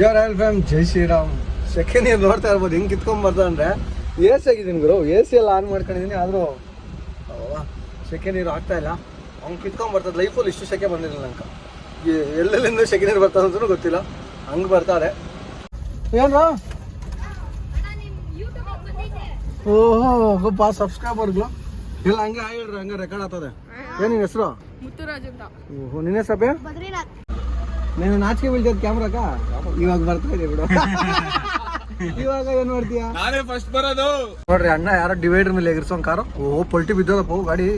Your all fam ಜೈ Shriram. Second year ನೋಡ್ತಾ ಇರ್ಬೋದು ಹಿಂಗೆ ಕಿತ್ಕೊಂಡ್ ಅಂದರೆ ಅಂದ್ರೆ? ಎ ಸಿ ಆಗಿದ್ದೀನಿ ಗುರು ಎ ಸಿ ಎಲ್ಲ ಆನ್ ಮಾಡ್ಕೊಂಡಿದ್ದೀನಿ ಆದರೂ ಸೆಕೆಂಡ್ ಇಯರ್ ಆಗ್ತಾ ಇಲ್ಲ. ಅವ್ನು ಕಿತ್ಕೊಂಡ್ ಬರ್ತದೆ ಲೈಫಲ್ಲಿ ಇಷ್ಟು ಸೆಕೆ ಬಂದಿಲ್ಲ ನಂಗೆ. ಎಲ್ಲೆಲ್ಲಿಂದ ಸೆಕೆಂಡ್ ಇಯರ್ ಬರ್ತದೆ ಅಂತಲೂ ಗೊತ್ತಿಲ್ಲ. ಹಂಗೆ ಬರ್ತಾರೆ ಏನು ಓಹೋ ಗೊಪ್ಪ ಸಬ್ಸ್ಕ್ರೈಬರ್ಗಳು ಇಲ್ಲ ಹಂಗೆ ಆಗಿಡ್ರಿ ಹಂಗೆ ರೆಕಾರ್ಡ್ ಆಗ್ತದೆ. ಏನು ನಿನ್ನ ಹೆಸರು? ಮುತ್ತುರಾಜ್ ಅಂತ. ಓಹೋ ನಿನ್ನೆ ಸಭೆ ಬದ್ರಿನಾಥ್. ನೀನು ನಾಚಿಕೆ ಬೀಳ್ತದ ಕ್ಯಾಮ್ರಾಕ ಇವಾಗ ಬರ್ತಾ ಇದೆ ಬಿಡು. ಇವಾಗ ಏನ್ ಮಾಡ್ತೀಯಾ? ನಾನೇ ಫಸ್ಟ್ ಬರೋದು. ನೋಡ್ರಿ ಅಣ್ಣ ಯಾರೋ ಡಿವೈಡರ್ ಮೇಲೆ ಎಗರ್ಸೋನ್ ಕಾರು. ಓ ಪಲ್ಟಿ ಬಿದ್ದೋದಪ್ಪ ಗಾಡಿ.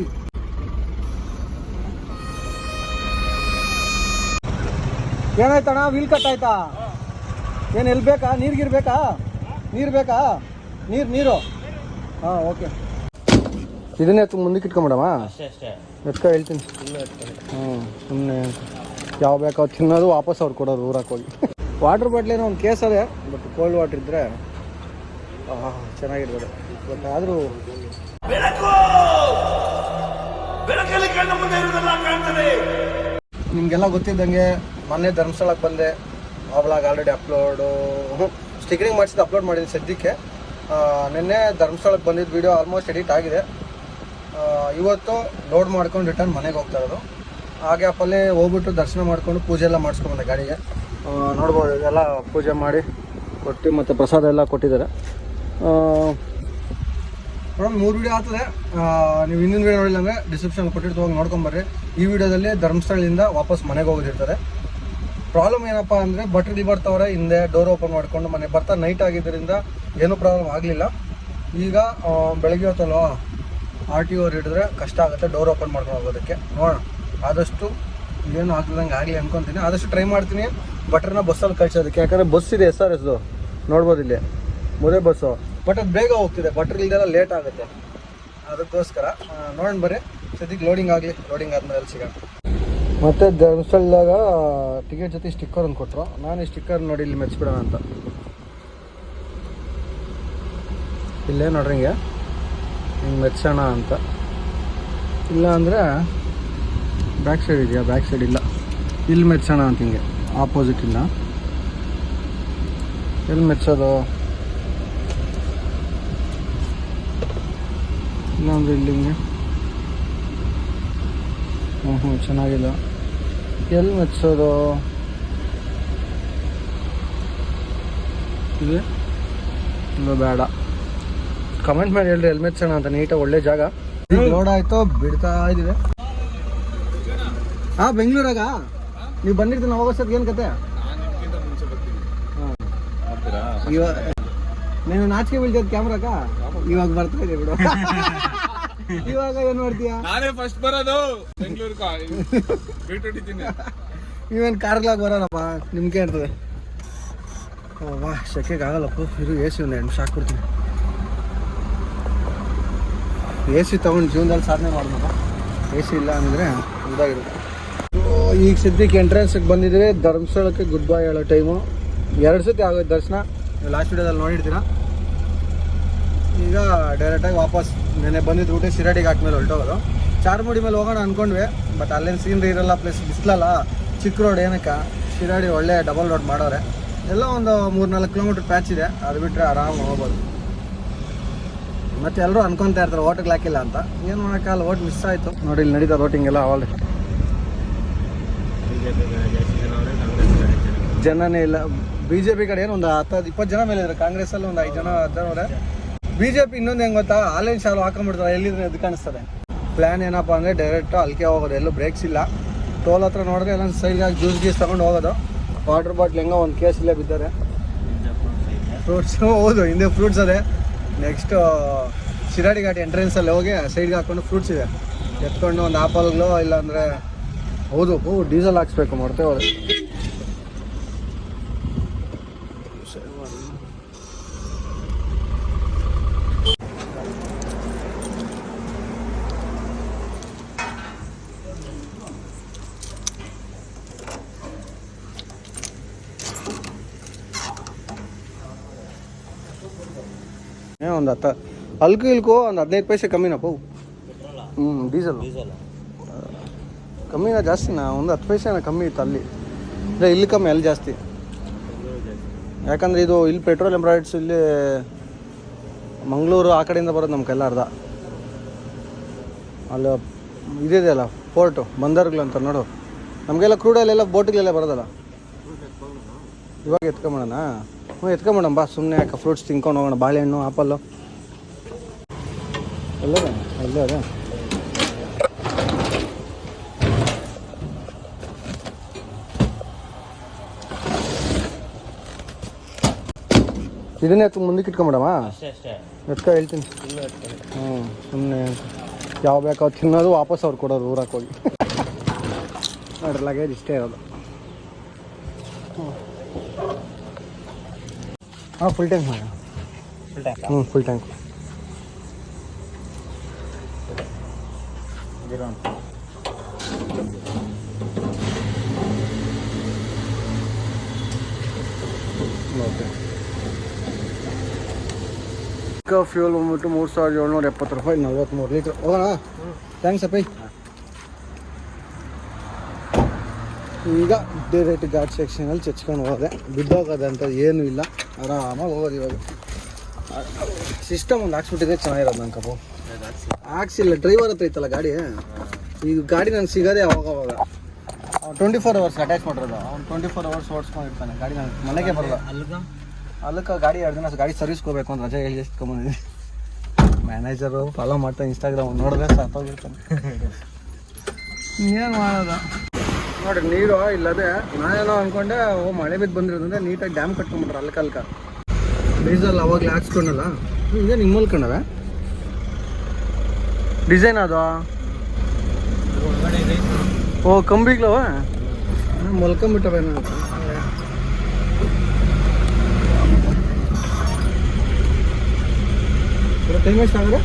ಏನಾಯ್ತಣ್ಣ? ವೀಲ್ ಕಟ್ ಆಯ್ತಾ? ಏನು ಎಲ್ಲಿ ಬೇಕಾ? ನೀರ್ಗಿರ್ ಬೇಕಾ? ನೀರು ಬೇಕಾ? ನೀರು ನೀರು? ಹಾಂ ಓಕೆ ಇದನ್ನೇ ಮುಂದಕ್ಕೆ ಇಟ್ಕೊಂಬಿಡಮ್ಮ. ಎತ್ಕ ಹೇಳ್ತೀನಿ. ಹ್ಮ್ ಸುಮ್ಮನೆ ಯಾವ ಬೇಕೋ ತಿನ್ನೋದು ವಾಪಸ್ ಅವ್ರು ಕೊಡೋದು ಊರಕ್ಕೆ ಹೋಗಿ. ವಾಟರ್ ಏನೋ ಒಂದು ಕೇಸ್ ಅದೇ ಬಟ್ ಕೋಲ್ಡ್ ವಾಟರ್ ಇದ್ದರೆ ಚೆನ್ನಾಗಿರ್ಬೋದು. ಬಟ್ ಆದರೂ ನಿಮಗೆಲ್ಲ ಗೊತ್ತಿದ್ದಂಗೆ ಮೊನ್ನೆ ಧರ್ಮಸ್ಥಳಕ್ಕೆ ಬಂದೆ. ಅವಳಾಗ ಆಲ್ರೆಡಿ ಅಪ್ಲೋಡು ಸ್ಟಿಕರಿಂಗ್ ಮಾಡಿಸಿದ್ದು ಅಪ್ಲೋಡ್ ಮಾಡಿದ್ದೀನಿ ಸದ್ಯಕ್ಕೆ. ನಿನ್ನೆ ಧರ್ಮಸ್ಥಳಕ್ಕೆ ಬಂದಿದ್ದು ವೀಡಿಯೋ ಆಲ್ಮೋಸ್ಟ್ ಎಡಿಟ್ ಆಗಿದೆ. ಇವತ್ತು ಲೋಡ್ ಮಾಡ್ಕೊಂಡು ರಿಟರ್ನ್ ಮನೆಗೆ ಹೋಗ್ತಾ ಇರೋದು. ಹಾಗೆ ಅಪ್ಪಲ್ಲೇ ಹೋಗ್ಬಿಟ್ಟು ದರ್ಶನ ಮಾಡ್ಕೊಂಡು ಪೂಜೆ ಎಲ್ಲ ಮಾಡಿಸ್ಕೊಂಬಂದೆ ಗಾಡಿಗೆ. ಆ, ನೋಡ್ಬೋದು ಎಲ್ಲ ಪೂಜೆ ಮಾಡಿ ಕೊಟ್ಟು ಮತ್ತು ಪ್ರಸಾದ ಎಲ್ಲ ಕೊಟ್ಟಿದ್ದಾರೆ. ಮೇಡಮ್ ಮೂರು ವೀಡಿಯೋ ಆಗ್ತದೆ ನೀವು ಇನ್ನೊಂದು ವಿಡಿಯೋ ನೋಡಿಲ್ಲ ಅಂದರೆ ಡಿಸ್ಕ್ರಿಪ್ಷನ್ ಕೊಟ್ಟಿರ್ತು ಹೋಗಿ ನೋಡ್ಕೊಂಬರ್ರಿ ಈ ವಿಡಿಯೋದಲ್ಲಿ ಧರ್ಮಸ್ಥಳದಿಂದ ವಾಪಸ್ ಮನೆಗೆ ಹೋಗೋದಿರ್ತಾರೆ ಪ್ರಾಬ್ಲಮ್ ಏನಪ್ಪ ಅಂದರೆ ಬಟ್ರಲ್ಲಿ ಬರ್ತಾವ್ರೆ ಹಿಂದೆ ಡೋರ್ ಓಪನ್ ಮಾಡ್ಕೊಂಡು ಮನೆ ಬರ್ತಾ ನೈಟ್ ಆಗಿದ್ದರಿಂದ ಏನೂ ಪ್ರಾಬ್ಲಮ್ ಆಗಲಿಲ್ಲ. ಈಗ ಬೆಳಗ್ಗೆ ಹೊತ್ತಲ್ವಾ ಆರ್ ಟಿ ಓರ್ ಹಿಡಿದ್ರೆ ಕಷ್ಟ ಆಗುತ್ತೆ ಡೋರ್ ಓಪನ್ ಮಾಡ್ಕೊಂಡು ಹೋಗೋದಕ್ಕೆ. ನೋಡೋಣ. ಆದಷ್ಟು ಏನು ಆಗ್ದಂಗೆ ಆಗಲಿ ಅನ್ಕೊತೀನಿ. ಆದಷ್ಟು ಟ್ರೈ ಮಾಡ್ತೀನಿ. ಬಟ್ರನ್ನ ಬಸ್ಸಲ್ಲಿ ಕಳ್ಸೋದಕ್ಕೆ. ಯಾಕಂದರೆ ಬಸ್ ಇದೆ ಎಸ್ ಆರ್ ಎಸ್ದು ನೋಡ್ಬೋದು ಇಲ್ಲಿ. ಮುದೇ ಬಸ್ಸು ಬಟ್ ಅದು ಬೇಗ ಹೋಗ್ತಿದೆ. ಬಟ್ರ್ ಇಲ್ಲದೆಲ್ಲ ಲೇಟ್ ಆಗುತ್ತೆ. ಅದಕ್ಕೋಸ್ಕರ ನೋಡೋಣ ಬರ್ರಿ. ಸದ್ಯಕ್ಕೆ ಲೋಡಿಂಗ್ ಆಗಲಿ. ಲೋಡಿಂಗ್ ಆದಮೇಲೆ ಸಿಗೋಣ. ಮತ್ತು ಧರ್ಮಸ್ಥಳದಾಗ ಟಿಕೆಟ್ ಜೊತೆ ಸ್ಟಿಕ್ಕರ್ ಒಂದು ಕೊಟ್ಟರು ನಾನು ಈ ಸ್ಟಿಕ್ಕರ್ ನೋಡಿ ಇಲ್ಲಿ ಮೆಚ್ಬಿಡೋಣ ಅಂತ. ಇಲ್ಲೇ ನೋಡ್ರಿ ಹಿಂಗೆ. ಹಿಂಗೆ ಮೆಚ್ಚೋಣ ಅಂತ. ಇಲ್ಲ ಅಂದರೆ ಬ್ಯಾಕ್ ಸೈಡ್ ಇದೆಯಾ? ಬ್ಯಾಕ್ ಸೈಡ್ ಇಲ್ಲ. ಇಲ್ಲಿ ಮೆಚ್ಚೋಣ ಅಂತ ಹಿಂಗೆ. ಆಪೋಸಿಟ್ ಇಲ್ಲ ಎಲ್ಲಿ ಮೆಚ್ಚೋದು ಇಲ್ಲಾಂದ್ರೆ ಇಲ್ಲಿ ಹಿಂಗೆ. ಹ್ಞೂ ಹ್ಞೂ ಚೆನ್ನಾಗಿಲ್ಲ. ಎಲ್ಲಿ ಮೆಚ್ಚೋದು ಇದೆ? ಇಲ್ಲ ಬೇಡ. ಕಮೆಂಟ್ ಮಾಡಿ ಹೇಳ್ರಿ ಎಲ್ಲಿ ಮೆಚ್ಚೋಣ ಅಂತ. ನೀಟಾಗಿ ಒಳ್ಳೆ ಜಾಗ. ಲೋಡ್ ಆಯಿತು, ಬಿಡ್ತಾ ಇದೀವಿ ಹಾ ಬೆಂಗಳೂರಾಗ? ನೀವು ಬಂದಿರ್ತೀನಿ ಹೋಗೋಸತ್ ಏನು ಕತೆ? ಹಾಂ. ಇವಾಗ ನೀನು ನಾಚಿಕೆ ಬೀಳ್ತದ ಕ್ಯಾಮ್ರಾಕ ಇವಾಗ ಬರ್ತಾ ಇದೆ ಬಿಡು. ಇವಾಗ ಏನು ಮಾಡ್ತೀಯಾ? ನಾನೇ ಫಸ್ಟ್ ಬರೋದು. ನೀವೇನು ಕಾರ್ಗಳಾಗ ಬರೋಣಪ್ಪ? ನಿಮ್ಗೆ ಇರ್ತದೆ? ಓ ವಾ ಶೆಕೆಗೆ ಆಗಲ್ಲಪ್ಪ. ಇದು ಎ ಸಿ ಒಂದು ಶಾಕ್ ಕೊಡ್ತೀನಿ ಎ ಸಿ ತಗೊಂಡು ಜೀವನದಲ್ಲಿ ಸಾಧನೆ ಮಾಡೋಣಪ್ಪ ಎ ಸಿ ಇಲ್ಲ ಅಂದರೆ ಇದಾಗಿರುತ್ತೆ. ಈಗ ಸದ್ಯಕ್ಕೆ ಎಂಟ್ರೆನ್ಸ್ಗೆ ಬಂದಿದ್ದೀವಿ. ಧರ್ಮಸ್ಥಳಕ್ಕೆ ಗುಡ್ ಬೈ ಹೇಳೋ ಟೈಮು ಎರಡು ಸತಿ ಆಗೋದು ದರ್ಶನ. ನೀವು ಲಾಸ್ಟ್ ವಿಡಿಯೋದಲ್ಲಿ ನೋಡಿರ್ತೀರಾ? ಈಗ ಡೈರೆಕ್ಟಾಗಿ ವಾಪಸ್ ನೆನೆ ಬಂದಿದ್ದು ಊಟ ಶಿರಾಡಿಗೆ ಹಾಕ್ಮೇಲೆ ಹೊರಟೋಗೋದು. ಚಾರ್ಮುಡಿ ಮೇಲೆ ಹೋಗೋಣ ಅಂದ್ಕೊಂಡ್ವಿ ಬಟ್ ಅಲ್ಲೇನು ಸೀನ್ರಿ ಇರಲ್ಲ ಪ್ಲಸ್ ಬಿಸ್ಲಲ್ಲ. ಚಿಕ್ಕ ರೋಡ್ ಏನಕ್ಕೆ? ಶಿರಾಡಿ ಒಳ್ಳೆ ಡಬಲ್ ರೋಡ್ ಮಾಡೋರೆ. ಎಲ್ಲ ಒಂದು ಮೂರು ನಾಲ್ಕು ಕಿಲೋಮೀಟ್ರ್ ಪ್ಯಾಚ್ ಇದೆ. ಅದು ಬಿಟ್ಟರೆ ಆರಾಮಾಗಿ ಹೋಗ್ಬೋದು. ಮತ್ತೆ ಎಲ್ಲರೂ ಅನ್ಕೊಂತ ಇರ್ತಾರೆ ಓಟಿಗೆ ಹಾಕಿಲ್ಲ ಅಂತ. ಏನು ಮಾಡೋಕ್ಕಲ್ಲ ಓಟ್ ಮಿಸ್ ಆಯಿತು. ನೋಡಿ, ಇಲ್ಲಿ ನಡೀತಾ ವೋಟಿಂಗ್ ಎಲ್ಲ ಅವಳೆ ಜನನೇ ಇಲ್ಲ ಬಿ ಜೆ ಪಿ ಕಡೆ ಏನು ಒಂದು ಹತ್ತು, ಇಪ್ಪತ್ತು ಜನ ಮೇಲೆ ಇದ್ದಾರೆ ಕಾಂಗ್ರೆಸ್ಸಲ್ಲಿ ಒಂದು ಐದು ಜನ, ಹತ್ತು ಜನ ಬಿ ಜೆ ಇನ್ನೊಂದು ಹೆಂಗೆ ಗೊತ್ತಾ? ಆನ್ಲೈನ್ ಶಾಲು ಹಾಕೊಂಡ್ಬಿಡ್ತಾರೆ. ಎಲ್ಲಿದ್ರೆ ಅದು ಕಾಣಿಸ್ತದೆ. ಪ್ಲ್ಯಾನ್ ಏನಪ್ಪ ಅಂದರೆ ಡೈರೆಕ್ಟ್ ಅಲ್ಕೆ ಹೋಗೋದು. ಎಲ್ಲೂ ಬ್ರೇಕ್ಸ್ ಇಲ್ಲ. ಟೋಲ್ ಹತ್ರ ನೋಡಿದ್ರೆ ಎಲ್ಲ ಹಾಕಿ ಜ್ಯೂಸ್ ಗೀಸ್ ತಗೊಂಡು ಹೋಗೋದು. ವಾಟರ್ ಬಾಟ್ಲ್ ಹೆಂಗೋ ಒಂದು ಕೇಸ್ ಇಲ್ಲೇ ಬಿದ್ದಾರೆ. ಫ್ರೂಟ್ಸ್ ಹೌದು, ಹಿಂದೆ ಫ್ರೂಟ್ಸ್ ಅದೇ. ನೆಕ್ಸ್ಟ್ ಶಿರಾಡಿ ಘಾಟ್ ಎಂಟ್ರೆನ್ಸಲ್ಲಿ ಹೋಗಿ ಸೈಡ್ಗೆ ಹಾಕೊಂಡು ಫ್ರೂಟ್ಸ್ ಇದೆ. ಎತ್ಕೊಂಡು ಒಂದು ಆಪಲ್ಗಳು ಇಲ್ಲಾಂದರೆ ಹೌದು ಓ ಡೀಸೆಲ್ ಹಾಕ್ಸ್ಬೇಕು ಮಾಡ್ತೇವೆ ಒಂದು ಹತ್ತು ಅಲ್ಕು ಇಲ್ಕು ಒಂದು ಹದಿನೈದು ಪೈಸೆ ಕಮ್ಮಿನಪ್ಪ ಹ್ಞೂ ಡೀಸೆಲ್ ಡೀಸೆಲ್ ಕಮ್ಮಿನ ಜಾಸ್ತಿನಾ ಒಂದು ಹತ್ತು ಪೈಸೆನ ಕಮ್ಮಿ ಇತ್ತು ಅಲ್ಲಿ. ಇಲ್ಲ, ಇಲ್ಲಿ ಕಮ್ಮಿ, ಅಲ್ಲಿ ಜಾಸ್ತಿ. ಯಾಕಂದರೆ ಇದು ಇಲ್ಲಿ ಪೆಟ್ರೋಲ್ ಎಂಬ್ರಾಯ್ಡ್ಸ್ ಇಲ್ಲಿ ಮಂಗಳೂರು ಆ ಕಡೆಯಿಂದ ಬರೋದು ನಮ್ಮ ಕೈಲ ಅರ್ಧ. ಅಲ್ಲಿ ಇದಿದೆ ಅಲ್ಲ ಫೋರ್ಟು ಬಂದರ್ಗಳು ಅಂತ ನೋಡು. ನಮಗೆಲ್ಲ ಕ್ರೂಡಲ್ಲೆಲ್ಲ ಬೋಟ್ಗಳೆಲ್ಲ ಬರೋದಲ್ಲ. ಇವಾಗ ಎತ್ಕೊಂಬೋಣ ಹ್ಞೂ ಎತ್ಕೊಂಬೋಣ ಬಾ ಸುಮ್ಮನೆ ಯಾಕೆ ಫ್ರೂಟ್ಸ್ ತಿನ್ಕೊಂಡು ಹೋಗೋಣ, ಬಾಳೆಹಣ್ಣು ಆಪಲ್ಲು ಎಲ್ಲ ಅಲ್ಲೇ ಅದೇ ಇದನ್ನೇ ಎತ್ತು ಮುಂದಕ್ಕೆ ಇಟ್ಕೊಂಬಿಡಮ್ಮ? ಎತ್ಕ ಹೇಳ್ತೀನಿ. ಹ್ಞೂ ಸುಮ್ಮನೆ ಯಾವ ಬೇಕಾವ್ ತಿನ್ನೋದು ವಾಪಸ್ ಅವ್ರು ಕೊಡೋದು ಊರಕ್ಕೆ ಹೋಗಿ. ನೋಡ್ರಿ ಲಗೇಜ್ ಇಷ್ಟೇ ಇರೋದು. ಹಾಂ ಫುಲ್ ಟ್ಯಾಂಕ್ ಮಾಡಿ. ಹ್ಞೂ ಫುಲ್ ಟ್ಯಾಂಕ್ ಓಕೆ ಫ್ಯೂಲ್ ಬಂದ್ಬಿಟ್ಟು ಮೂರು ಸಾವಿರದ ಏಳ್ನೂರ ಎಪ್ಪತ್ತು ರೂಪಾಯಿ ನಲ್ವತ್ತ್ಮೂರು ಲೀಟ್ರ್. ಹೋಗೋಣ? ಥ್ಯಾಂಕ್ಸ್ ಅಪ್ಪಿ. ಈಗ ಡೈರೆಕ್ಟ್ ಘಾಟ್ ಸೆಕ್ಷನಲ್ಲಿ ಚಚ್ಕೊಂಡು ಹೋದೆ. ಅಂತ ಏನೂ ಇಲ್ಲ. ಆರಾಮಾಗಿ ಹೋಗೋದು ಇವಾಗ. ಸಿಸ್ಟಮ್ ಒಂದು ಹಾಕ್ಸ್ಬಿಟ್ಟಿದ್ರೆ ಚೆನ್ನಾಗಿರೋದು ನನ್ನ ಕಬ್ಬು ಹಾಕ್ಸಿಲ್ಲ ಡ್ರೈವರ್ ಹತ್ರ ಇತ್ತಲ್ಲ ಗಾಡಿ? ಈಗ ಗಾಡಿ ನನಗೆ ಸಿಗೋದೇ ಅವಾಗ ಅವಾಗ. ಟ್ವೆಂಟಿ ಫೋರ್ ಅವರ್ಸ್ ಅಟ್ಯಾಚ್ ಮಾಡಿರೋದು. ಅವ್ನು ಟ್ವೆಂಟಿ ಫೋರ್ ಅವರ್ಸ್ ಓಡಿಸ್ಕೊಂಡಿರ್ತಾನೆ. ಗಾಡಿ ನನಗೆ ಮನೆಗೆ ಬರಲ್ಲ ಅಲ್ಲಕ್ಕೆ ಗಾಡಿ ಎರಡು ದಿನ ಗಾಡಿ ಸರ್ವಿಸ್ ಹೋಗ್ಬೇಕು ಅಂತ ರಜೆ ಎಷ್ಟು ಮ್ಯಾನೇಜರು ಫಾಲೋ ಮಾಡ್ತಾ ಇನ್ಸ್ಟಾಗ್ರಾಮ್ ನೋಡಿದ್ರೆ ಸಾಕೋಗಿರ್ತಾನೆ. ಏನು ಮಾಡೋದು? ನೋಡಿ ನೀರು ಇಲ್ಲದೆ ನಾನೇನೋ ಅನ್ಕೊಂಡೆ, ಓ, ಮಳೆ ಬಿದ್ದು ಬಂದಿರೋದಂದ್ರೆ ನೀಟಾಗಿ ಡ್ಯಾಮ್ ಕಟ್ಕೊಂಡ್ಬಿಟ್ರೆ ಅಲ್ಕ ಅಲ್ಕ. ಡೀಸೆಲ್ ಅವಾಗಲೇ ಹಾಕ್ಸ್ಕೊಂಡಲ್ಲ? ಹಿಂಗೆ ನಿಮ್ಮ ಮಲ್ಕೊಂಡವೆ ಡಿಸೈನ್ ಅದು? ಓ ಕಂಬಿಗ್ಲವ ಮಲ್ಕೊಂಬಿಟ್ಟವೆ ಟೈಮ್ ಎಷ್ಟು ಆಗೋದು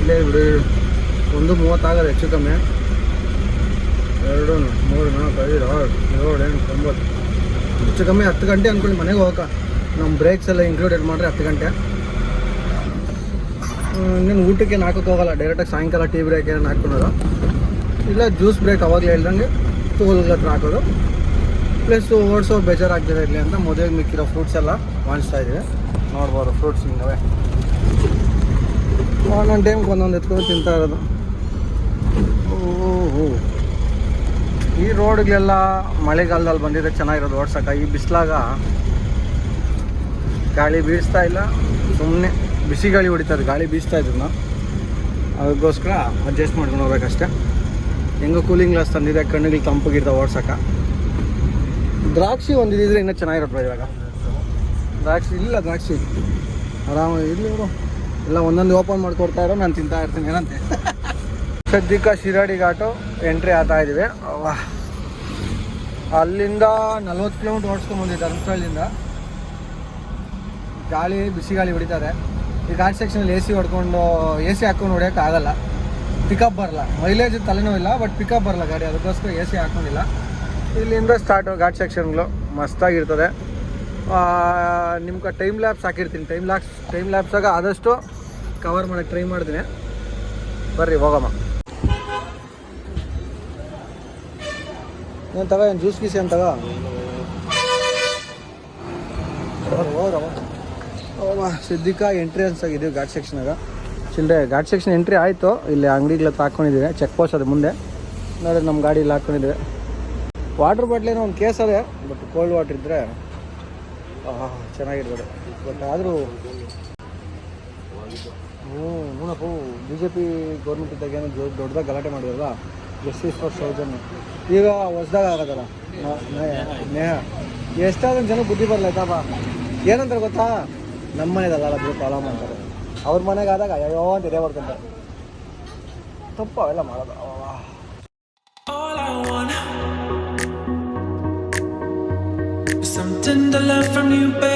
ಇಲ್ಲೇ ಬಿಡಿ. ಒಂದು ಮೂವತ್ತಾಗಲ್ಲ ಹೆಚ್ಚು ಕಮ್ಮಿ. ಎರಡು ಮೂರು, ನಾಲ್ಕು, ಐದು, ಆರು, ಏಳು, ಎಂಟು, ಒಂಬತ್ತು. ಹೆಚ್ಚು ಕಮ್ಮಿ ಹತ್ತು ಗಂಟೆ ಅಂದ್ಕೊಂಡು ಮನೆಗೆ ಹೋಗಕ್ಕ. ನಮ್ಮ ಬ್ರೇಕ್ಸ್ ಎಲ್ಲ ಇನ್ಕ್ಲೂಡೆಡ್ ಮಾಡಿದ್ರೆ ಹತ್ತು ಗಂಟೆ. ಇನ್ನೇನು ಊಟಕ್ಕೆ ಹಾಕೋಕೆ ಹೋಗಲ್ಲ. ಡೈರೆಕ್ಟಾಗಿ ಸಾಯಂಕಾಲ ಟೀ ಬ್ರೇಕ್ ಏನು ಹಾಕ್ಕೊಳೋದು ಇಲ್ಲ ಜ್ಯೂಸ್ ಬ್ರೇಕ್ ಅವಾಗಲೇ ಹೇಳ್ದಂಗೆ ಟೂಲ್ ಹತ್ರ ಹಾಕೋದು. ಪ್ಲಸ್ ಓಡಿಸೋ ಬೇಜಾರಾಗ್ತಿದೆ ಇರಲಿ ಅಂತ ಮದುವೆಗೆ ಮಿಕ್ಕಿರೋ ಫ್ರೂಟ್ಸ್ ಎಲ್ಲ ವಾಣಿಸ್ತಾ ಇದ್ದೀವಿ ನೋಡ್ಬೋದು ಫ್ರೂಟ್ಸ್ ಹಿಂಗವೆ ಒಂದೊಂದು ಟೈಮ್ಗೆ ಒಂದೊಂದು ಎತ್ಕೊಂಡು ತಿಂತಾ ಇರೋದು. ಓಹೋ ಈ ರೋಡ್ಗಳೆಲ್ಲ ಮಳೆಗಾಲದಲ್ಲಿ ಬಂದಿದೆ ಚೆನ್ನಾಗಿರೋದು. ಓಡ್ಸಕ್ಕೆ ಈ ಬಿಸಿಲಾಗ ಗಾಳಿ ಬೀಸ್ತಾ ಇಲ್ಲ. ಸುಮ್ಮನೆ ಬಿಸಿ ಗಾಳಿ ಹೊಡಿತಾರೆ ಗಾಳಿ ಬೀಸ್ತಾ ಇದ್ರು ನಾವು ಅದಕ್ಕೋಸ್ಕರ ಅಡ್ಜಸ್ಟ್ ಮಾಡ್ಕೊಂಡು ಹೋಗ್ಬೇಕಷ್ಟೆ. ಹೆಂಗೋ ಕೂಲಿಂಗ್ ಗ್ಲಾಸ್ ತಂದಿದೆ. ಕಣ್ಣುಗಳು ತಂಪಗಿರ್ತಾವೆ ಓಡ್ಸಕ್ಕೆ ದ್ರಾಕ್ಷಿ ಒಂದಿದ್ರೆ ಇನ್ನೂ ಚೆನ್ನಾಗಿರುತ್ತೆ ಇವಾಗ. ದ್ರಾಕ್ಷಿ ಇಲ್ಲ ದ್ರಾಕ್ಷಿ. ಆರಾಮ ಇರಲಿ ಇವರು ಎಲ್ಲ ಒಂದೊಂದು ಓಪನ್ ಮಾಡ್ಕೊಡ್ತಾ ಇರೋ, ನಾನು ತಿಂತಾ ಇರ್ತೀನಿ, ಏನಂತೆ? ಸದ್ಯಕ್ಕೆ ಶಿರಾಡಿ ಘಾಟು ಎಂಟ್ರಿ ಆಗ್ತಾ ಇದ್ದೀವಿ. ಅಲ್ಲಿಂದ ನಲ್ವತ್ತು ಕಿಲೋಮೀಟ್ರ್ ಓಡಿಸ್ಕೊಂಡ್ಬಂದಿದ್ದೆ ಧರ್ಮಸ್ಥಳದಿಂದ. ಗಾಳಿ, ಬಿಸಿ ಗಾಳಿ ಹೊಡಿತಾರೆ ಈ ಘಾಟ್ ಸೆಕ್ಷನಲ್ಲಿ ಎ ಸಿ ಹೊಡ್ಕೊಂಡು ಎ ಸಿ ಹಾಕೊಂಡು ಹೊಡಿಯೋಕ್ಕಾಗಲ್ಲ ಪಿಕಪ್ ಬರಲ್ಲ. ಮೈಲೇಜ್ ಇಲ್ಲ ಬಟ್ ಪಿಕಪ್ ಬರಲ್ಲ ಗಾಡಿ. ಅದಕ್ಕೋಸ್ಕರ ಎ ಸಿ ಹಾಕೊಂಡಿಲ್ಲ. ಇಲ್ಲಿಂದ ಸ್ಟಾರ್ಟ್ ಘಾಟ್ ಸೆಕ್ಷನ್ಗಳು ಮಸ್ತಾಗಿರ್ತದೆ. ನಿಮ್ಗೆ ಟೈಮ್ ಲ್ಯಾಬ್ಸ್ ಹಾಕಿರ್ತೀನಿ. ಟೈಮ್ ಲ್ಯಾಬ್ಸ್ ಟೈಮ್ ಲ್ಯಾಬ್ಸಾಗ ಆದಷ್ಟು ಕವರ್ ಮಾಡಕ್ಕೆ ಟ್ರೈ ಮಾಡ್ತೀನಿ ಬರ್ರಿ ಹೋಗಮ್ಮ ಏನು ತಗೋ, ಏನು ಜ್ಯೂಸ್ ಗೀಸ್ ಏನು ತಗೋ? ಹೋದ್ರವ ಎಂಟ್ರಿ ಎಂಟ್ರೆನ್ಸ್ ಘಾಟ್ ಸೆಕ್ಷನಾಗ ಚಿಲ್ಲರೆ ಘಾಟ್ ಸೆಕ್ಷನ್ ಎಂಟ್ರಿ ಆಯಿತು. ಇಲ್ಲಿ ಅಂಗಡಿಗಳ ಹಾಕ್ಕೊಂಡಿದ್ದೀವಿ ಚೆಕ್ ಪೋಸ್ಟ್ ಅದು ಮುಂದೆ. ನೋಡಿ ನಮ್ಮ ಗಾಡಿ ಇಲ್ಲಿ ಹಾಕ್ಕೊಂಡಿದ್ದೀವಿ ವಾಟರ್ ಬಾಟ್ಲೇನೋ ಒಂದು ಕೇಸ್ ಅದೇ ಬಟ್ ಕೋಲ್ಡ್ ವಾಟರ್ ಇದ್ದರೆ ಚೆನ್ನಾಗಿರ್ಬೋದು. ಬಟ್ ಆದರೂ ಹ್ಞೂ ಬಿ ಜೆ ಪಿ ಗೌರ್ಮೆಂಟ್ ಇದ್ದಾಗ ಏನೋ ದೊಡ್ಡದಾಗ ಗಲಾಟೆ ಮಾಡಿದ್ರಲ್ಲ? ಜಸ್ಟಿಸ್ ಫಾರ್ ಸೌಜನ್ಯ ಈಗ ಹೊಸದಾಗ ಆಗೋದಲ್ಲ? ನೇಹ ಎಷ್ಟಾದ್ರೂ ಜನ ಬುದ್ಧಿ ಬರಲ್ಲ ಆಯ್ತಪ್ಪ ಏನಂತಾರೆ ಗೊತ್ತಾ? ನಮ್ಮ ಮನೆಯದಲ್ಲ ಬಿಡು ಪ್ರಾಬ್ಲಮ್ ಮಾಡ್ತಾರೆ. ಅವ್ರ ಮನೆಗೆ ಆದಾಗ ಅಯ್ಯೋ ಅಂತ ಎದೆ ಬರ್ತಾರೆ ತಪ್ಪು ಅವೆಲ್ಲ ಮಾಡೋದು. Something to love from you, baby.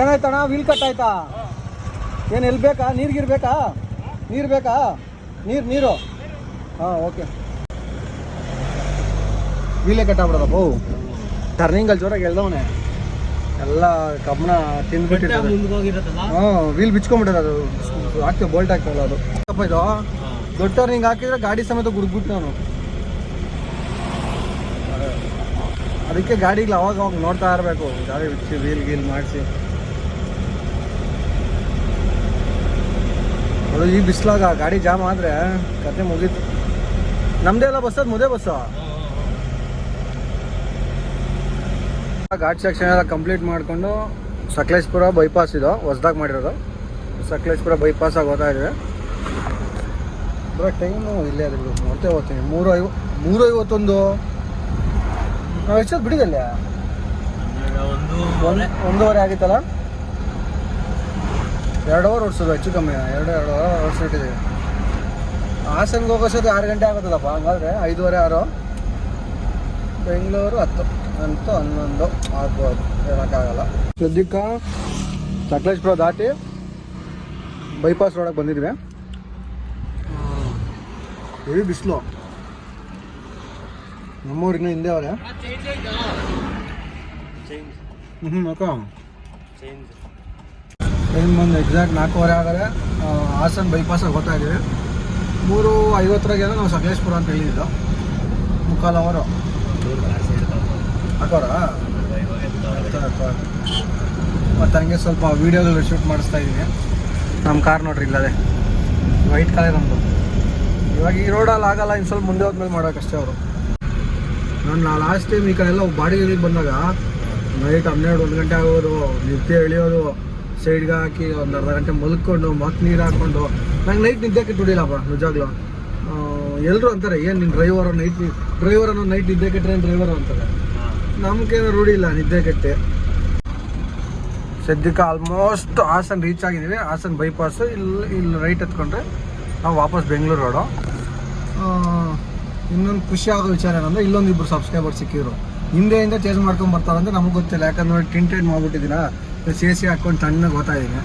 ಏನಾಯ್ತಣ್ಣ? ವೀಲ್ ಕಟ್ ಆಯ್ತಾ? ಏನು ಎಲ್ಲಿ ಬೇಕಾ? ನೀರ್ಗಿರ್ ಬೇಕಾ? ನೀರು ಬೇಕಾ? ನೀರು ನೀರು? ಹಾಂ ಓಕೆ. ವೀಲೇ ಕಟ್ಟಾಗ್ಬಿಡದಪ್ಪ ಟರ್ನಿಂಗಲ್ಲಿ ಜೋರಾಗಿ ಎಳ್ದವನೆ. ಎಲ್ಲ ಕಬ್ಬನ ತಿಂದ್ಬಿಟ್ಟಿರ್ತದೆ ಹಾಂ ವೀಲ್ ಬಿಚ್ಕೊಂಬಿಟ್ಟದ ಅದು. ಹಾಕ್ತೇವೆ ಬೋಲ್ಟ್ ಹಾಕ್ತೇವಲ್ಲ ಅದು. ಅಪ್ಪ ಇದು ದೊಡ್ಡ ಟರ್ನಿಂಗ್ ಹಾಕಿದ್ರೆ ಗಾಡಿ ಸಮೇತ ಗುಡ್ಬಿಟ್ಟು ನಾನು. ಅದಕ್ಕೆ ಗಾಡಿಗಳು ಅವಾಗ ಅವಾಗ ನೋಡ್ತಾ ಇರಬೇಕು. ಗಾಡಿ ಬಿಚ್ಚಿ ವೀಲ್ ಗೀಲ್ ಮಾಡಿಸಿ. ಅದು ಈ ಬಿಸ್ಲಾಗ ಗಾಡಿ ಜಾಮ್ ಆದರೆ ಕತೆ ಮುಗೀತು. ನಮ್ದೇ ಎಲ್ಲ ಬಸ್ ಅದು ಮುದೇ ಬಸ್ಸು. ಘಾಟ್ ಸೆಕ್ಷನ್ ಎಲ್ಲ ಕಂಪ್ಲೀಟ್ ಮಾಡಿಕೊಂಡು ಸಕಲೇಶ್ಪುರ ಬೈಪಾಸ್ ಇದು ಹೊಸ್ದಾಗಿ ಮಾಡಿರೋದು. ಸಕಲೇಶ್ಪುರ ಬೈಪಾಸ್ ಆಗಿ ಹೋಗ್ತಾ ಇದೆ ಬರೋ ಟೈಮು ಇಲ್ಲೇ ಅದ್ರದ್ದು ನೋಡ್ತೇ ಹೋಗ್ತೀನಿ. ಮೂರು ಐವ ಮೂರು ಐವತ್ತೊಂದು. ನಾವು ಎಷ್ಟೊತ್ತು ಬಿಡಿದಲ್ಲ ಒಂದು ಒಂದೂವರೆ ಆಗಿತ್ತಲ್ಲ? ಎರಡು ಅವರ್ ಓಡಿಸೋದು ಹೆಚ್ಚು ಕಮ್ಮಿ. ಎರಡು ಎರಡು ಅವರ್ ಓಡಿಸ್ಬಿಟ್ಟಿದ್ದೀವಿ ಹಾಸನ್ಗೆ ಹೋಗೋಸೋದು ಆರು ಗಂಟೆ ಆಗುತ್ತಲ್ಲಪ್ಪ? ಹಂಗಾದ್ರೆ ಐದುವರೆ ಆರು. ಬೆಂಗಳೂರು ಹತ್ತು ಅಂತೂ ಹನ್ನೊಂದು ಆಗ್ಬೋದು. ಹೇಳೋಕ್ಕಾಗಲ್ಲ. ಸದ್ಯಕ್ಕೆ ಸಕಲೇಶ್ಪುರ ದಾಟಿ ಬೈಪಾಸ್ ರೋಡಕ್ಕೆ ಬಂದಿದ್ವಿ ಹೆವಿ ಬಿಸಿಲು. ನಮ್ಮೂರಿನ ಹಿಂದೆ ಅವರೇ. ಹ್ಞೂ ಅಕ್ಕ. ಟೈಮ್ ಒಂದು ಎಕ್ಸಾಕ್ಟ್ ನಾಲ್ಕೂವರೆ ಆದರೆ ಹಾಸನ ಬೈಪಾಸಾಗಿ ಹೋಗ್ತಾ ಇದ್ದೀವಿ. ಮೂರು ಐವತ್ತರಾಗೇನೋ ನಾವು ಸಕಲೇಶ್ಪುರ ಅಂತ ಹೇಳಿದ್ದು. ಮುಕ್ಕಾಲು ಅವರು ಹಾಕೋರ ಮತ್ತು ಹಂಗೆ ಸ್ವಲ್ಪ ವೀಡಿಯೋಗಳು ಶೂಟ್ ಮಾಡಿಸ್ತಾ ಇದ್ದೀನಿ. ನಮ್ಮ ಕಾರ್ ನೋಡ್ರಿ ಇಲ್ಲದೆ. ವೈಟ್ ಕಾಲೇ ನಮ್ಮದು ಇವಾಗ ಈ ರೋಡಲ್ಲಿ ಆಗಲ್ಲ, ಇನ್ನು ಸ್ವಲ್ಪ ಮುಂದೆ ಹೋದ್ಮೇಲೆ ಮಾಡೋಕ್ಕಷ್ಟೇ ಅವರು. ನಾನು ಲಾಸ್ಟ್ ಟೈಮ್ ಈ ಕಡೆ ಎಲ್ಲ ಬಾಡಿಗೆ ಬಂದಾಗ ನೈಟ್ ಹನ್ನೆರಡು, ಒಂದು ಗಂಟೆ ಆಗೋದು, ನಿದ್ದೆ ಎಳಿಯೋದು ಸೈಡ್ಗೆ ಹಾಕಿ ಒಂದು ಅರ್ಧ ಗಂಟೆ ಮಲ್ಕೊಂಡು ಮತ್ತೆ ನೀರು ಹಾಕ್ಕೊಂಡು ನಂಗೆ ನೈಟ್ ನಿದ್ದೆಕ್ಕೆ ದುಡಿಲ್ಲಪ್ಪ ನಿಜಾಗ್ಲೂ. ಎಲ್ಲರೂ ಅಂತಾರೆ, ಏನು ನಿನ್ನ ಡ್ರೈವರು ನೈಟ್ ಡ್ರೈವರ್ ಅನ್ನೋ ನೈಟ್ ನಿದ್ದೆ ಕೆಟ್ಟರೆ ಡ್ರೈವರು ಅಂತಾರೆ. ನಮ್ಗೇನು ರೂಢಿ ಇಲ್ಲ, ನಿದ್ದೆ ಕೆಟ್ಟೆ. ಸದ್ಯಕ್ಕೆ ಆಲ್ಮೋಸ್ಟ್ ಹಾಸನ್ ರೀಚ್ ಆಗಿದ್ದೀವಿ. ಹಾಸನ್ ಬೈಪಾಸು ಇಲ್ಲಿ ಇಲ್ಲಿ ರೈಟ್ ಎತ್ಕೊಂಡ್ರೆ ನಾವು ವಾಪಸ್ ಬೆಂಗಳೂರು ರೋಡು. ಇನ್ನೊಂದು ಖುಷಿ ಆಗೋ ವಿಚಾರ ಏನಂದ್ರೆ ಇಲ್ಲೊಂದು ಇಬ್ಬರು ಸಬ್ಸ್ಕ್ರೈಬರ್ ಸಿಕ್ಕಿದ್ರು. ಹಿಂದೆಯಿಂದ ಚೇಂಜ್ ಮಾಡ್ಕೊಂಡು ಬರ್ತಾರೆ ಅಂತ ನಮಗೆ ಗೊತ್ತಿಲ್ಲ. ಯಾಕಂದ್ರೆ ಟಿಂಟೆಡ್ ಮಾಡ್ಬಿಟ್ಟಿದ್ದೀನ ಸಿ ಸಿ ಹಾಕೊಂಡು ತಣ್ಣಗೆ ಹೋಗ್ತಾ ಇದ್ದೀನಿ.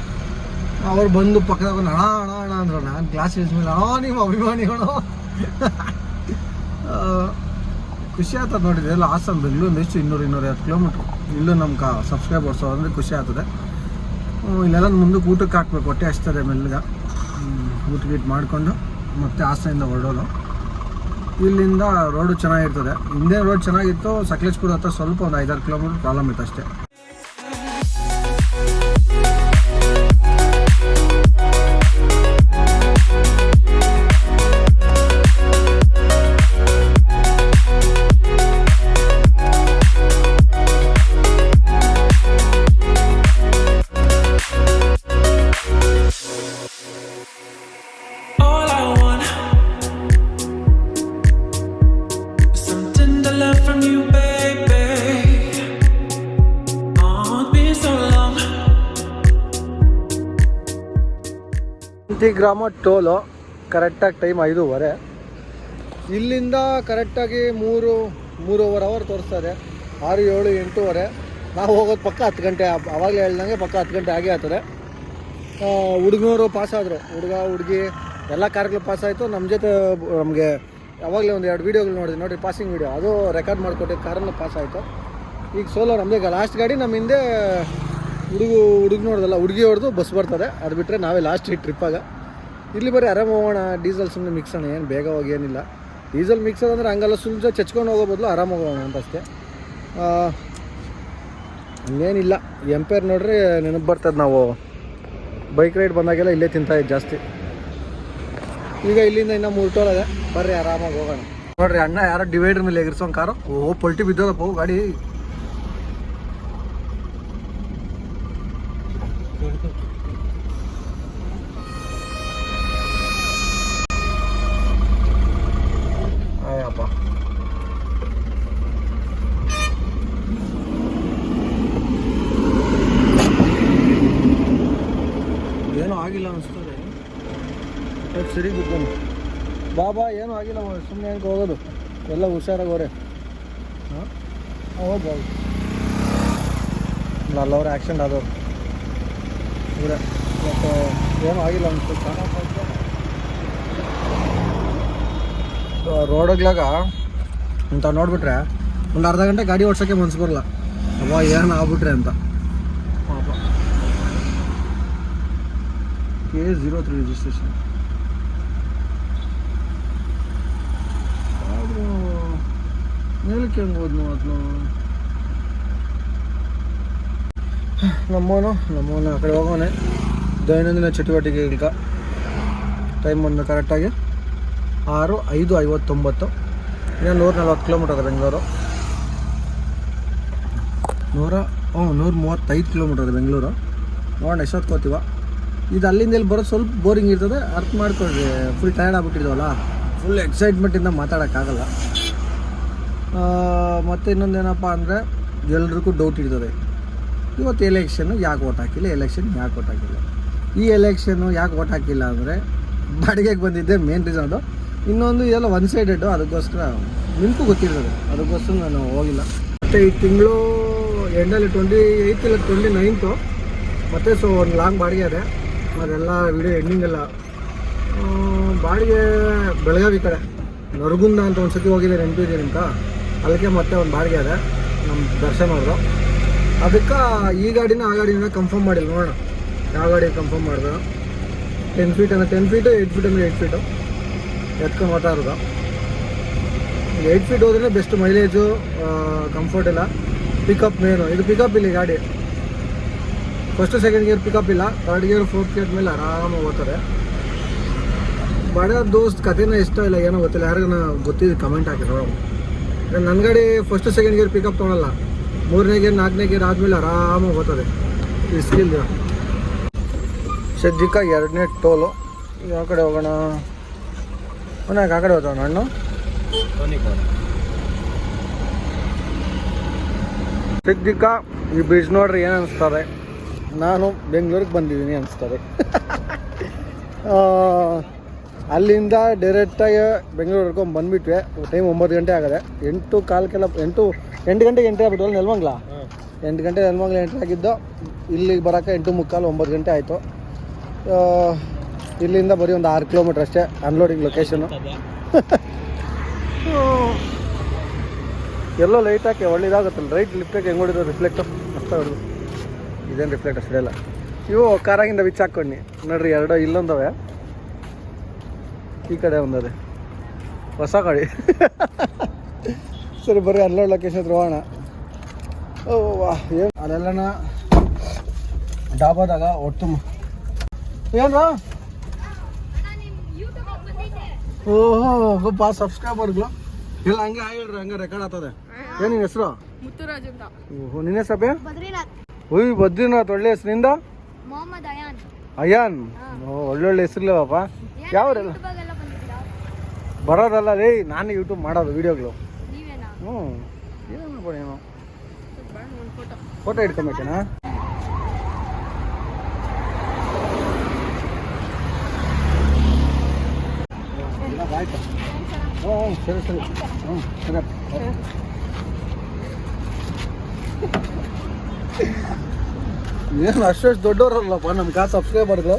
ಅವ್ರು ಬಂದು ಪಕ್ಕದಾಗ ಬಂದು ಅಣ್ಣ ಅಣ್ಣ ಅಣ್ಣ ಅಂದ್ರು ನಾನು ಗ್ಲಾಸ್ ಮೇಲೆ ಅಣ್ಣ, ನಿಮ್ಮ ಅಭಿಮಾನಿಗಳು. ಖುಷಿ ಆಗ್ತದೆ ನೋಡಿದ್ರೆ. ಎಲ್ಲ ಹಾಸನ, ಬೆಂಗಳೂರಿಂದ ಎಷ್ಟು ಇನ್ನೂರು, ಇನ್ನೂರೈವತ್ತು ಕಿಲೋಮೀಟ್ರ್ ಇಲ್ಲೂ ನಮ್ಮ ಕಾ ಸಬ್ಸ್ಕ್ರೈಬರ್ಸು ಅಂದರೆ ಖುಷಿ ಆಗ್ತದೆ. ಇಲ್ಲೆಲ್ಲ ಮುಂದಕ್ಕೆ ಊಟಕ್ಕೆ ಹಾಕ್ಬೇಕು, ಹೊಟ್ಟೆ ಹಚ್ತದೆ ಮೆಲ್ಲಗ ಊಟ ಗೀಟ್ ಮಾಡಿಕೊಂಡು ಮತ್ತೆ ಹಾಸನದಿಂದ ಹೊರಡೋದು. ಇಲ್ಲಿಂದ ರೋಡು ಚೆನ್ನಾಗಿರ್ತದೆ. ಹಿಂದೆ ರೋಡ್ ಚೆನ್ನಾಗಿತ್ತು, ಸಕಲೇಶ್ಪುರ ಹತ್ರ ಸ್ವಲ್ಪ ಒಂದು ಐದಾರು ಕಿಲೋಮೀಟ್ರ್ ಪ್ರಾಬ್ಲಮ್ ಇತ್ತು ಅಷ್ಟೇ. ಗ್ರಾಮ ಟೋಲು ಕರೆಕ್ಟಾಗಿ ಟೈಮ್ ಐದೂವರೆ. ಇಲ್ಲಿಂದ ಕರೆಕ್ಟಾಗಿ ಮೂರು, ಮೂರುವರೆ ಅವರ್ ತೋರಿಸ್ತದೆ. ಆರು, ಏಳು, ಎಂಟೂವರೆ. ನಾವು ಹೋಗೋದು ಪಕ್ಕ ಹತ್ತು ಗಂಟೆ ಅವಾಗಲೇ ಹೇಳ್ದಂಗೆ ಪಕ್ಕ ಹತ್ತು ಗಂಟೆ ಆಗೇ ಆಗ್ತದೆ ಹುಡುಗನವರು ಆದರು. ಹುಡುಗ, ಹುಡುಗಿ, ಎಲ್ಲ ಕಾರ್ಗಳು ಪಾಸ್ ಆಯಿತು. ನಮ್ಮ ಜೊತೆ, ನಮಗೆ ಯಾವಾಗಲೇ ಒಂದು ಎರಡು ವೀಡಿಯೋಗಳು ನೋಡಿದ್ವಿ. ನೋಡಿ ಪಾಸಿಂಗ್ ವೀಡಿಯೋ ಅದು ರೆಕಾರ್ಡ್ ಮಾಡಿಕೊಟ್ಟಿದ್ದು ಕಾರನ್ನು ಪಾಸ್ ಆಯಿತು. ಈಗ ಸೋಲೋ ನಮ್ಮದೇ ಲಾಸ್ಟ್ ಗಾಡಿ ನಮ್ಮ ಹಿಂದೆ ಹುಡುಗ ಹುಡುಗ ನೋಡ್ದಲ್ಲ, ಹುಡುಗಿ ಹೊಡೆದು ಬಸ್ ಬರ್ತದೆ. ಅದು ಬಿಟ್ಟರೆ ನಾವೇ ಲಾಸ್ಟ್ ಈ ಟ್ರಿಪ್ಪಾಗ ಇಲ್ಲಿ ಬರೀ ಆರಾಮ ಹೋಗೋಣ ಡೀಸೆಲ್ ಸುಮ್ಮನೆ ಮಿಕ್ಸ್ ಅಣ್ಣ ಏನು ಬೇಗ ಹೋಗಿ ಏನಿಲ್ಲ. ಡೀಸೆಲ್ ಮಿಕ್ಸ್ ಅಂದ್ರೆ ಹಂಗಲ್ಲ ಸುಮ್ಮನೆ ಚಚ್ಕೊಂಡು ಹೋಗೋ ಬದಲು ಆರಾಮ ಹೋಗೋಣ ಅಂತ ಅಷ್ಟೇ. ಹಂಗೇನಿಲ್ಲ. ಎಂಪೈರ್ ನೋಡ್ರಿ ನೆನಪು ಬರ್ತದೆ ನಾವು. ಬೈಕ್ ರೈಡ್ ಬಂದಾಗೆಲ್ಲ ಇಲ್ಲೇ ತಿಂತಾ ಇದ್ದು ಜಾಸ್ತಿ. ಈಗ ಇಲ್ಲಿಂದ ಇನ್ನೂ ಮೂರು ಟೋಲ್ ಇದೆ. ಬರ್ರಿ, ಆರಾಮಾಗಿ ಹೋಗೋಣ. ನೋಡ್ರಿ, ಅಣ್ಣ ಯಾರೋ ಡಿವೈಡರ್ ಮೇಲೆ ಎಗರ್ಸೋನ್ ಕಾರು. ಓ, ಪಲ್ಟಿ ಬಿದ್ದೋದಪ್ಪ ಗಾಡಿ. ಸರಿ ಬಿದ್ದಾನೆ ಬಾಬಾ, ಏನೂ ಆಗಿಲ್ಲ ಸುಮ್ಮನೆ ಹೆಂಗೆ ಹೋಗೋದು? ಎಲ್ಲ ಹುಷಾರಾಗಿ ಹಾಂ? ಹೋಗಿ ಹೋಗಿ ಅಲ್ಲವ್ರು ಆ್ಯಕ್ಸಿಡೆಂಟ್ ಆದವ್ರು ಇವರೇ, ಮತ್ತು ಏನೂ ಆಗಿಲ್ಲ ಅನ್ಸುತ್ತೆ. ರೋಡಗ್ಲಾಗ ಅಂತ ನೋಡಿಬಿಟ್ರೆ ಒಂದು ಅರ್ಧ ಗಂಟೆ ಗಾಡಿ ಓಡ್ಸೋಕ್ಕೆ ಮನ್ಸು ಬರಲ್ಲ. ಅವ ಏನು ಆಗ್ಬಿಟ್ರೆ ಅಂತ. ಪಾಪ. ಕೆ ಜೀರೋ ತ್ರೀ ರಿಜಿಸ್ಟ್ರೇಷನ್ ಆದರೂ ಮೇಲಕ್ಕೆ ಅದನ್ನು ನಮ್ಮವನು ಆ ಕಡೆ ಹೋಗೋನೆ ದೈನಂದಿನ ಚಟುವಟಿಕೆಗ ಟೈಮ್ ಒಂದು ಕರೆಕ್ಟಾಗಿ ಆರು, ಐದು, ಐವತ್ತೊಂಬತ್ತು. ಇನ್ನೂ ನೂರ ನಲ್ವತ್ತು ಕಿಲೋಮೀಟರ್ ಅದ ಬೆಂಗಳೂರು. ನೂರ ಹ್ಞೂ ನೂರ ಮೂವತ್ತೈದು ಕಿಲೋಮೀಟರ್ ಬೆಂಗಳೂರು. ನೋಡೋಣ ಎಷ್ಟೊತ್ಕೋತೀವ ಇದು ಅಲ್ಲಿಂದ ಇಲ್ಲಿ ಬರೋದು ಸ್ವಲ್ಪ ಬೋರಿಂಗ್ ಇರ್ತದೆ. ಅರ್ಥ ಮಾಡ್ಕೊಳ್ರಿ ಫುಲ್ ಟಯರ್ಡ್ ಆಗ್ಬಿಟ್ಟಿದ್ವಲ್ಲ. ಫುಲ್ ಎಕ್ಸೈಟ್ಮೆಂಟಿಂದ ಮಾತಾಡೋಕ್ಕಾಗಲ್ಲ. ಮತ್ತೆ ಇನ್ನೊಂದೇನಪ್ಪ ಅಂದರೆ ಎಲ್ರಿಗೂ ಡೌಟ್ ಇರ್ತದೆ ಇವತ್ತು ಎಲೆಕ್ಷನ್ನು ಯಾಕೆ ಓಟ್ ಹಾಕಿಲ್ಲ? ಎಲೆಕ್ಷನ್ ಯಾಕೆ ಓಟ್ ಹಾಕಿಲ್ಲ? ಈ ಎಲೆಕ್ಷನ್ನು ಯಾಕೆ ಓಟ್ ಹಾಕಿಲ್ಲ ಅಂದರೆ ಬಾಡಿಗೆಗೆ ಬಂದಿದ್ದೆ ಮೇನ್ ರೀಸನ್ ಅದು. ಇನ್ನೊಂದು ಇದೆಲ್ಲ ಒನ್ ಸೈಡೆಡು ಅದಕ್ಕೋಸ್ಕರ ನಿಂತು ಗೊತ್ತಿರ್ತದೆ. ಅದಕ್ಕೋಸ್ಕರ ನಾನು ಹೋಗಿಲ್ಲ. ಮತ್ತು ಈ ತಿಂಗಳು ಎಂಡಲ್ಲಿ ಟ್ವೆಂಟಿ ಏಯ್ತ್ ಇಲ್ಲ ಟ್ವೆಂಟಿ ನೈನ್ತು ಮತ್ತು ಸೊ ಒಂದು ಲಾಂಗ್ ಬಾಡಿಗೆ ಇದೆ. ಅದೆಲ್ಲ ವಿಡಿಯೋ ಎಂಡಿಂಗ್ ಎಲ್ಲ. ಬಾಡಿಗೆ ಬೆಳಗಾವಿ ಕಡೆ. ನರಗುಂದ ಅಂತ ಒಂದು ಸತಿ ಹೋಗಿದೆ ನೆನಪಿದ್ದೀನಿ ಅಂತ. ಅಲ್ಲಿಗೆ ಮತ್ತೆ ಒಂದು ಬಾಡಿಗೆ ಇದೆ. ನಮ್ಮ ದರ್ಶನ್ ಅವರು ಅದಕ್ಕೆ ಈ ಗಾಡಿನ ಆ ಗಾಡಿನ ಕನ್ಫರ್ಮ್ ಮಾಡಿಲ್ಲ ನೋಡೋಣ. ಯಾವ ಗಾಡಿ ಕನ್ಫರ್ಮ್ ಮಾಡಿದ್ರು ಟೆನ್ ಫೀಟ್ ಅಂದರೆ ಟೆನ್ ಫೀಟು ಏಯ್ಟ್ ಫೀಟ್ ಅಂದರೆ ಏಯ್ಟ್ ಫೀಟು ಎತ್ಕೊಂಡು ಮಾತಾಡೋದು ಇರೋದು. ಏಯ್ಟ್ ಫೀಟ್ ಹೋದ್ರೆ ಬೆಸ್ಟ್ ಮೈಲೇಜು ಕಂಫರ್ಟ್ ಇಲ್ಲ. ಪಿಕಪ್ ಮೇನು ಇದು ಪಿಕಪ್ ಇಲ್ಲ ಗಾಡಿ. ಫಸ್ಟು ಸೆಕೆಂಡ್ ಗೇರ್ ಪಿಕಪ್ ಇಲ್ಲ. ಥರ್ಡ್ ಗೇರ್ ಫೋರ್ತ್ ಗೇರ್ ಮೇಲೆ ಆರಾಮಾಗಿ ಹೋಗ್ತಾರೆ ಬಡ ದೋಸ್ತ್ ಕಥೆನ ಇಷ್ಟ ಇಲ್ಲ, ಏನೋ ಗೊತ್ತಿಲ್ಲ. ಯಾರಿಗೂ ಗೊತ್ತಿದ್ದು ಕಮೆಂಟ್ ಹಾಕಿ ನೋಡೋಣ. ನನ್ನ ಗಾಡಿ ಫಸ್ಟ್ ಸೆಕೆಂಡ್ ಗೇರ್ ಪಿಕಪ್ ತೊಗೊಳಲ್ಲ. ಮೂರನೇ ಗೇರ್ ನಾಲ್ಕನೇ ಗೇರ್ ಆದಮೇಲೆ ಆರಾಮಾಗಿ ಹೋಗ್ತದೆ. ಈ ಸ್ಕಿಲ್ ಸದ್ಯಕ್ಕ ಎರಡನೇ ಟೋಲು. ಯಾವ ಕಡೆ ಹೋಗೋಣ? ಅವನಾಗ ಆ ಕಡೆ ಹೋಗ್ತಾವ ಹಣ್ಣು ಸದ್ಯಕ್ಕ ಈ ಬ್ರಿಡ್ಜ್ ನೋಡ್ರಿ ಏನು ಅನಿಸ್ತದೆ? ನಾನು ಬೆಂಗಳೂರಿಗೆ ಬಂದಿದ್ದೀನಿ ಅನಿಸ್ತದೆ. ಆ, ಅಲ್ಲಿಂದ ಡೈರೆಕ್ಟಾಗಿ ಬೆಂಗಳೂರು ಹಿಡ್ಕೊಂಡು ಬಂದುಬಿಟ್ವಿ. ಟೈಮ್ ಒಂಬತ್ತು ಗಂಟೆ ಆಗಿದೆ. ಎಂಟು ಕಾಲಕ್ಕೆಲ್ಲ ಎಂಟು ಎಂಟು ಗಂಟೆಗೆ ಎಂಟ್ರಿ ಆಗ್ಬಿಟ್ಟು ನೆಲಮಂಗ್ಲ? ಎಂಟು ಗಂಟೆ ನೆಲಮಂಗ್ಲ ಎಂಟ್ರಿ ಆಗಿದ್ದು ಇಲ್ಲಿಗೆ ಬರೋಕ್ಕೆ ಎಂಟು ಮುಕ್ಕಾಲು ಒಂಬತ್ತು ಗಂಟೆ ಆಯಿತು. ಇಲ್ಲಿಂದ ಬರೀ ಒಂದು ಆರು ಕಿಲೋಮೀಟ್ರ್ ಅಷ್ಟೇ ಅನ್ಲೋಡಿಂಗ್ ಲೊಕೇಶನು ಎಲ್ಲೋ ಲೈಟ್ ಹಾಕಿ ಒಳ್ಳೇದಾಗುತ್ತಲ್ಲ ರೈಟ್ ಲಿಫ್ಟಾಗಿ ಹೆಂಗೆ ಹೊಡಿದ್ರು ರಿಫ್ಲೆಕ್ಟು ಅರ್ಥ ಹೊಡೆದು ಇದೇನು ರಿಫ್ಲೆಕ್ಟ್ ಅಷ್ಟೇ ಇಲ್ಲ ಇವು ಕಾರಾಗಿಂದ ವಿಚ್ ಹಾಕ್ಕೊಂಡಿ ನೋಡ್ರಿ ಎರಡು ಇಲ್ಲೊಂದವೆ. ಈ ಕಡೆ ಒಂದದೆ. ಹೊಸ ಗಾಡಿ. ಸರಿ ಬರೀ ಅಲ್ಲೋಡ್ ಲೊಕೇಶನ್ ಹತ್ರ ಹೋಗೋಣ. ಓ ವಾ ಏನು ಅಲ್ಲೆಲ್ಲನ ಡಾಬಾದಾಗ ಒಟ್ಟು ಏನ ಓಹೋ ಬಾ ಸಬ್ಸ್ಕ್ರೈಬರ್ಗಳು ಇಲ್ಲ ಹಂಗೆ ಆಗಿಲ್ರಿ ಹಂಗೆ ರೆಕಾರ್ಡ್ ಆಗ್ತದೆ. ಏನು ನಿನ್ನ ಹೆಸರು? ಮುತ್ತುರಾಜ್ ಅಂತ. ಓಹೋ ನಿನ್ನ ಹೆಸರು ಬದ್ರಿನಾಥ್. ಉಯ್ ಬದ್ರಿನಾಥ್ ಒಳ್ಳೆ ಹೆಸರಿಂದ ಮೊಹಮ್ಮದ್ ಅಯಾನ್. ಅಯ್ಯಾನ್ ಓ ಒಳ್ಳೊಳ್ಳೆ ಹೆಸರು ಪಾಪ ಯಾವ್ರಲ್ಲ? ಬರೋದಲ್ಲ ರೀ ನಾನು ಯೂಟ್ಯೂಬ್ ಮಾಡೋದು ವೀಡಿಯೋಗಳು ನೀವೇನಾ ಹ್ಞೂ ಏನು ಮಾಡ್ಬೋದು ಏನೋ ಒಂದು ಫೋಟೋ ಫೋಟೋ ಹಿಡ್ಕೊಂಬೇಕೇನಾ ಆಯ್ತು ಹ್ಞೂ ಹ್ಞೂ ಸರಿ ಸರಿ ಹ್ಞೂ ಸರಿ ಏನು ಅಷ್ಟಷ್ಟು ದೊಡ್ಡವರಲ್ಲಪ್ಪ ನಮ್ಮ ಕಾಸು ಸಬ್ಸ್ಕ್ರೈಬರ್ಗಳು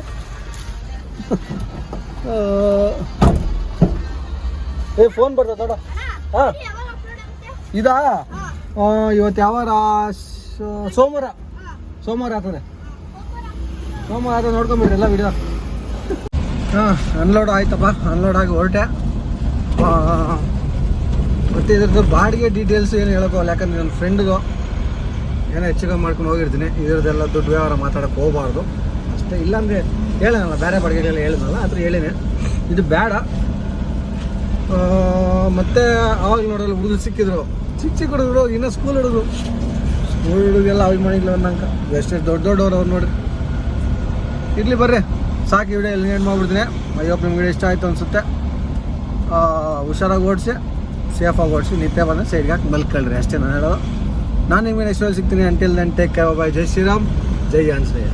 ಏ ಫೋನ್ ಬರ್ತದೆ ದೊಡ್ಡ ಹಾಂ. ಇದಾ? ಆ, ಇವತ್ತು ಯಾವಾರ ಸೋಮವಾರ. ಸೋಮವಾರ ಆಗ್ತದೆ ಸೋಮವಾರ. ಆಗ್ತದೆ ನೋಡ್ಕೊಂಬಿಡ್ರಿ ಎಲ್ಲ ವಿಡಿಯೋ ಹಾಂ ಅನ್ಲೋಡ್ ಆಯ್ತಪ್ಪ. ಅನ್ಲೋಡ್ ಆಗಿ ಹೊರಟೆ. ಮತ್ತು ಇದ್ರದ್ದು ಬಾಡಿಗೆ ಡೀಟೇಲ್ಸ್ ಏನು ಹೇಳೋಕ್ಕಲ್ಲ ಯಾಕಂದ್ರೆ ನನ್ನ ಫ್ರೆಂಡ್ಗೂ ಏನೋ ಹೆಚ್ಚು ಕಮ್ಮಿ ಮಾಡ್ಕೊಂಡು ಹೋಗಿರ್ತೀನಿ. ಇದ್ರದ್ದೆಲ್ಲ ದುಡ್ಡು ವ್ಯವಹಾರ ಮಾತಾಡೋಕೆ ಹೋಗಬಾರ್ದು. ಅಷ್ಟೇ ಇಲ್ಲಾಂದರೆ ಹೇಳೋಣ ಬೇರೆ ಬಾಡಿಗೆಗಳೆಲ್ಲ ಹೇಳಿದ್ನಲ್ಲ ಥರ ಹೇಳಿನಿ. ಇದು ಬೇಡ. ಆ, ಮತ್ತೆ ಅವಾಗ ನೋಡಲ್ಲ ಹುಡುಗರು ಸಿಕ್ಕಿದ್ರು. ಚಿಕ್ಕ ಚಿಕ್ಕ ಹುಡುಗರು, ಇನ್ನೂ ಸ್ಕೂಲ್ ಹುಡುಗರು. ಸ್ಕೂಲ್ ಹುಡುಗೆಲ್ಲ ಅವಾಗ ಮಾಡಿಲ್ಲ ಅನ್ನಂಕ ಎಷ್ಟೇ ದೊಡ್ಡ ದೊಡ್ಡವ್ರು ಅವ್ರು ನೋಡ್ರಿ. ಇರಲಿ ಬರ್ರಿ. ಸಾಕು ವಿಡಿಯೋ ಎಲ್ಲಿ ಏನು ಮಾಡ್ಬಿಡ್ತೀನಿ. ಅಯ್ಯೋ, ನಿಮ್ಗೆ ಇಷ್ಟ ಆಯಿತು ಅನಿಸುತ್ತೆ. ಹುಷಾರಾಗಿ ಓಡಿಸಿ ಸೇಫಾಗಿ ಓಡಿಸಿ, ನಿತ್ಯ ಬಂದರೆ ಸೈಡ್ಗೆ ಹಾಕಿ ಮಲ್ಕೊಳ್ರಿ. ಅಷ್ಟೇ ನಾನು ಹೇಳೋದು. ನಾನು ನಿಮಗೆ ನೆಕ್ಸ್ಟ್ ಸಿಗ್ತೀನಿ. Until then take care bye ಜೈ ಶ್ರೀರಾಮ್. ಜೈ ಆಂಜನೇಯ